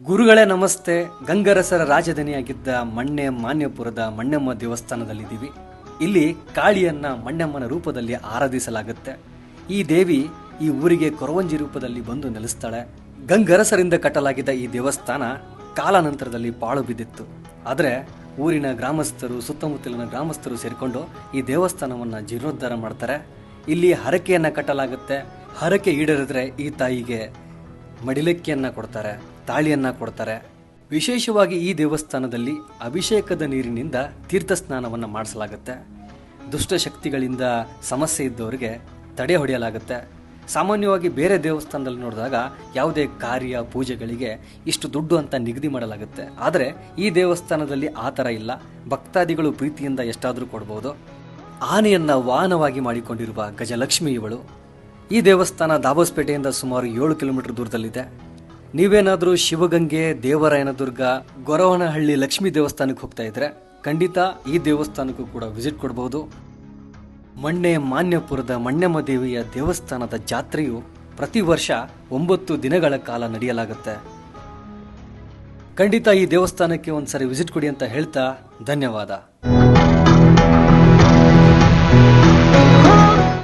ಗುರುಗಳೇ, ನಮಸ್ತೆ. ಗಂಗರಸರ ರಾಜಧಾನಿಯಾಗಿದ್ದ ಮಣ್ಣೆ ಮಾನ್ಯಪುರದ ಮಣ್ಣೆಮ್ಮ ದೇವಸ್ಥಾನದಲ್ಲಿದ್ದೀವಿ. ಇಲ್ಲಿ ಕಾಳಿಯನ್ನ ಮಣ್ಣೆಮ್ಮನ ರೂಪದಲ್ಲಿ ಆರಾಧಿಸಲಾಗುತ್ತೆ. ಈ ದೇವಿ ಈ ಊರಿಗೆ ಕೊರವಂಜಿ ರೂಪದಲ್ಲಿ ಬಂದು ನೆಲೆಸ್ತಾಳೆ. ಗಂಗರಸರಿಂದ ಕಟ್ಟಲಾಗಿದ್ದ ಈ ದೇವಸ್ಥಾನ ಕಾಲಾನಂತರದಲ್ಲಿ ಪಾಳು ಬಿದ್ದಿತ್ತು. ಆದರೆ ಊರಿನ ಗ್ರಾಮಸ್ಥರು, ಸುತ್ತಮುತ್ತಲಿನ ಗ್ರಾಮಸ್ಥರು ಸೇರಿಕೊಂಡು ಈ ದೇವಸ್ಥಾನವನ್ನು ಜೀರ್ಣೋದ್ಧಾರ ಮಾಡ್ತಾರೆ. ಇಲ್ಲಿ ಹರಕೆಯನ್ನು ಕಟ್ಟಲಾಗುತ್ತೆ. ಹರಕೆ ಈಡೇರಿದ್ರೆ ಈ ತಾಯಿಗೆ ಮಡಿಲಕ್ಕಿಯನ್ನ ಕೊಡ್ತಾರೆ, ತಾಳಿಯನ್ನ ಕೊಡ್ತಾರೆ. ವಿಶೇಷವಾಗಿ ಈ ದೇವಸ್ಥಾನದಲ್ಲಿ ಅಭಿಷೇಕದ ನೀರಿನಿಂದ ತೀರ್ಥ ಸ್ನಾನವನ್ನು ಮಾಡಿಸಲಾಗುತ್ತೆ ದುಷ್ಟಶಕ್ತಿಗಳಿಂದ ಸಮಸ್ಯೆ ಇದ್ದವರಿಗೆ ತಡೆ ಹೊಡೆಯಲಾಗುತ್ತೆ. ಸಾಮಾನ್ಯವಾಗಿ ಬೇರೆ ದೇವಸ್ಥಾನದಲ್ಲಿ ನೋಡಿದಾಗ ಯಾವುದೇ ಕಾರ್ಯ, ಪೂಜೆಗಳಿಗೆ ಇಷ್ಟು ದುಡ್ಡು ಅಂತ ನಿಗದಿ ಮಾಡಲಾಗುತ್ತೆ. ಆದರೆ ಈ ದೇವಸ್ಥಾನದಲ್ಲಿ ಆ ಥರ ಇಲ್ಲ. ಭಕ್ತಾದಿಗಳು ಪ್ರೀತಿಯಿಂದ ಎಷ್ಟಾದರೂ ಕೊಡ್ಬೋದು. ಆನೆಯನ್ನು ವಾಹನವಾಗಿ ಮಾಡಿಕೊಂಡಿರುವ ಗಜಲಕ್ಷ್ಮಿ ಇವಳು ಈ ದೇವಸ್ಥಾನ ದಾಬಸ್ಪೇಟೆಯಿಂದ ಸುಮಾರು ಏಳು ಕಿಲೋಮೀಟರ್ ದೂರದಲ್ಲಿದೆ. ನೀವೇನಾದರೂ ಶಿವಗಂಗೆ, ದೇವರಾಯನದುರ್ಗ, ಗೊರವನಹಳ್ಳಿ ಲಕ್ಷ್ಮೀ ದೇವಸ್ಥಾನಕ್ಕೆ ಹೋಗ್ತಾ ಇದ್ರೆ ಖಂಡಿತ ಈ ದೇವಸ್ಥಾನಕ್ಕೂ ಕೂಡ ವಿಸಿಟ್ ಕೊಡಬಹುದು ಮಣ್ಣೆ ಮಾನ್ಯಪುರದ ಮಣ್ಣಮ್ಮ ದೇವಿಯ ದೇವಸ್ಥಾನದ ಜಾತ್ರೆಯು ಪ್ರತಿ ವರ್ಷ ಒಂಬತ್ತು ದಿನಗಳ ಕಾಲ ನಡೆಯಲಾಗುತ್ತೆ. ಖಂಡಿತ ಈ ದೇವಸ್ಥಾನಕ್ಕೆ ಒಂದ್ಸರಿ ವಿಸಿಟ್ ಕೊಡಿ ಅಂತ ಹೇಳ್ತಾ ಧನ್ಯವಾದ.